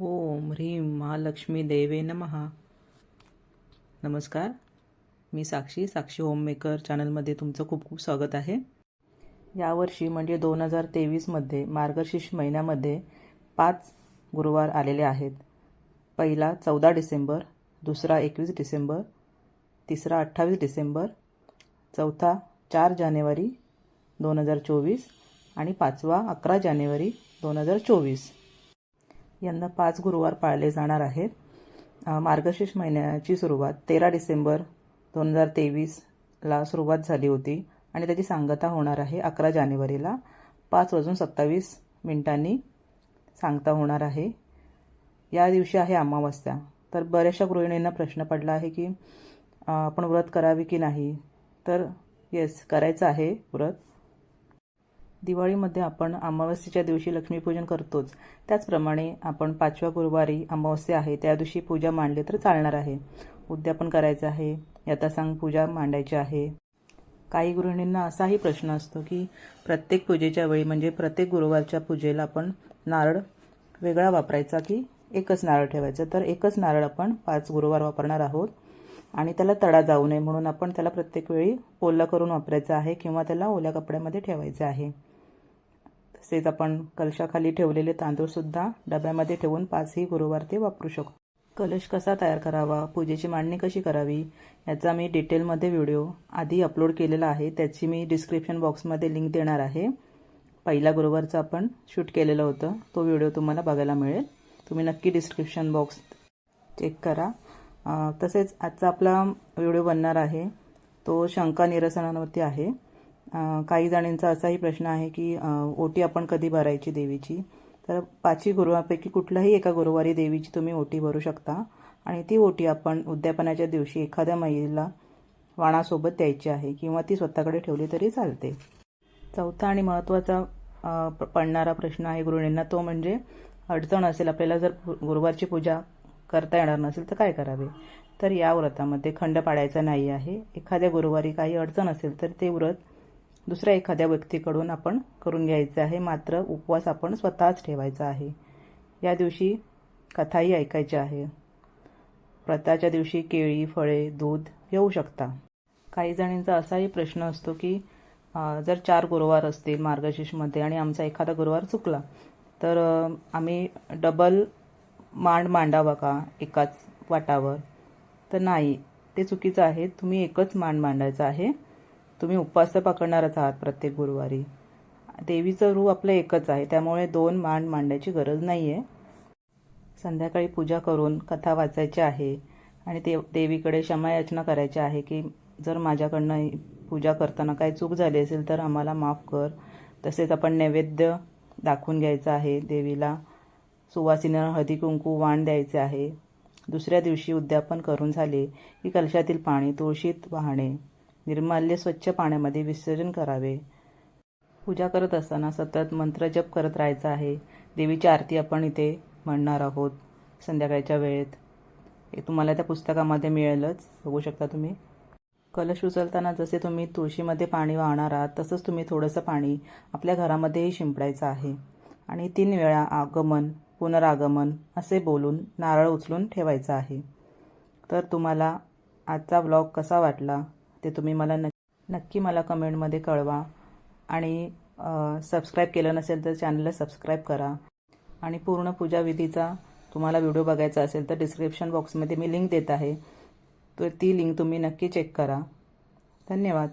ओम ह्रीम महालक्ष्मी देवे नमहा. नमस्कार. मी साक्षी साक्षी होममेकर चॅनलमध्ये तुमचं खूप खूप स्वागत आहे. यावर्षी म्हणजे दोन हजार तेवीसमध्ये मार्गशीर्ष महिन्यामध्ये पाच गुरुवार आलेले आहेत. पहिला चौदा डिसेंबर दुसरा एकवीस डिसेंबर तिसरा अठ्ठावीस डिसेंबर चौथा चार जानेवारी दोन हजार चोवीस आणि पाचवा अकरा जानेवारी दोन हजार चोवीस. यंदा पाच गुरुवार पाळले जाणार आहेत. मार्गशीर्ष महिन्याची सुरुवात तेरा डिसेंबर दोन हजार तेवीसला सुरुवात झाली होती आणि त्याची सांगता होणार आहे अकरा जानेवारीला. पाच वाजून सत्तावीस मिनिटांनी सांगता होणार आहे. या दिवशी आहे अमावस्या. तर बऱ्याचशा गृहिणींना प्रश्न पडला आहे की आपण व्रत करावे की नाही? तर येस करायचं आहे व्रत. दिवाळीमध्ये आपण अमावस्येच्या दिवशी लक्ष्मीपूजन करतोच. त्याचप्रमाणे आपण पाचव्या गुरुवारी अमावस्या आहे त्या दिवशी पूजा मांडली तर चालणार आहे. उद्यापन करायचं आहे यथासांग पूजा मांडायची आहे. काही गृहिणींना असाही प्रश्न असतो की प्रत्येक पूजेच्या वेळी म्हणजे प्रत्येक गुरुवारच्या पूजेला आपण नारळ वेगळा वापरायचा की एकच नारळ ठेवायचं? तर एकच नारळ आपण पाच गुरुवार वापरणार आहोत आणि त्याला तडा जाऊ नये म्हणून आपण त्याला प्रत्येक वेळी ओला करून वापरायचं आहे किंवा त्याला ओल्या कपड्यामध्ये ठेवायचं आहे. तसेच आपण कलशाखाली ठेवलेले तांदूळसुद्धा डब्यामध्ये ठेवून पाचही गुरुवार ते वापरू शकतो. कलश कसा तयार करावा? पूजेची मांडणी कशी करावी? याचा मी डिटेलमध्ये व्हिडिओ आधी अपलोड केलेला आहे. त्याची मी डिस्क्रिप्शन बॉक्समध्ये लिंक देणार आहे. पहिला गुरुवारचा आपण शूट केलेलं होतं. तो व्हिडिओ तुम्हाला बघायला मिळेल. तुम्ही नक्की डिस्क्रिप्शन बॉक्स चेक करा. तसेच आजचा आपला व्हिडिओ बनणार आहे. तो शंका निरसनावरती आहे. काही जणींचा असाही प्रश्न आहे की ओटी आपण कधी भरायची देवीची? तर पाचही गुरुवारपैकी कुठल्याही एका गुरुवारी देवीची तुम्ही ओटी भरू शकता. आणि ती ओटी आपण उद्यापनाच्या दिवशी एखाद्या महिलेला वाणासोबत द्यायची आहे किंवा ती स्वतःकडे ठेवली तरी चालते. चौथा आणि महत्त्वाचा पडणारा प्रश्न आहे गृहिणींना तो म्हणजे अडचण असेल आपल्याला जर गुरुवारची पूजा करता येणार नसेल तर काय करावे? तर या व्रतामध्ये खंड पाडायचा नाही आहे. एखाद्या गुरुवारी काही अडचण असेल तर ते व्रत दुसऱ्या एखाद्या व्यक्तीकडून आपण करून घ्यायचं आहे. मात्र उपवास आपण स्वतःच ठेवायचा आहे. या दिवशी कथाही ऐकायची आहे. व्रताच्या दिवशी केळी फळे दूध घेऊ शकता. काही जणींचा असाही प्रश्न असतो की जर चार गुरुवार असतील मार्गशीर्षमध्ये आणि आमचा एखादा गुरुवार चुकला तर आम्ही डबल मांड मांडावा का? एकाच वाटावर? तर नाही. ते चुकीचं आहे. तुम्ही एकच मांड मांडायचं आहे. तुम्ही उपवास तर पकडणारच आहात प्रत्येक गुरुवारी. देवीचं रूप आपलं एकच आहे त्यामुळे दोन मांड मांडायची गरज नाही आहे संध्याकाळी पूजा करून कथा वाचायची आहे आणि ते देवीकडे क्षमायाचना करायची आहे की जर माझ्याकडनं पूजा करताना काही चूक झाली असेल तर आम्हाला माफ कर. तसेच आपण नैवेद्य दाखवून घ्यायचं आहे देवीला. सुवासिनं हळदी कुंकू वाण द्यायचे आहे. दुसऱ्या दिवशी उद्यापन करून झाले की कलशातील पाणी तुळशीत वाहणे. निर्माल्य स्वच्छ पाण्यामध्ये विसर्जन करावे. पूजा करत असताना सतत मंत्रजप करत राहायचं आहे. देवीची आरती आपण इथे म्हणणार आहोत संध्याकाळच्या वेळेत. हे तुम्हाला त्या पुस्तकामध्ये मिळेलच. बघू शकता तुम्ही. कलश उचलताना जसे तुम्ही तुळशीमध्ये पाणी वाहणार आहात तसंच तुम्ही थोडंसं पाणी आपल्या घरामध्येही शिंपडायचं आहे. आणि तीन वेळा आगमन पुनरागमन असे बोलून नारळ उचलून ठेवायचं आहे. तर तुम्हाला आजचा ब्लॉग कसा वाटला? ते तुम्ही मला नक्की नक्की मला कमेंटमध्ये कळवा. आणि सबस्क्राईब केलं नसेल तर चॅनलला सबस्क्राईब करा. आणि पूर्ण पूजाविधीचा तुम्हाला व्हिडिओ बघायचा असेल तर डिस्क्रिप्शन बॉक्समध्ये मी लिंक देत आहे. तर ती लिंक तुम्ही नक्की चेक करा. धन्यवाद.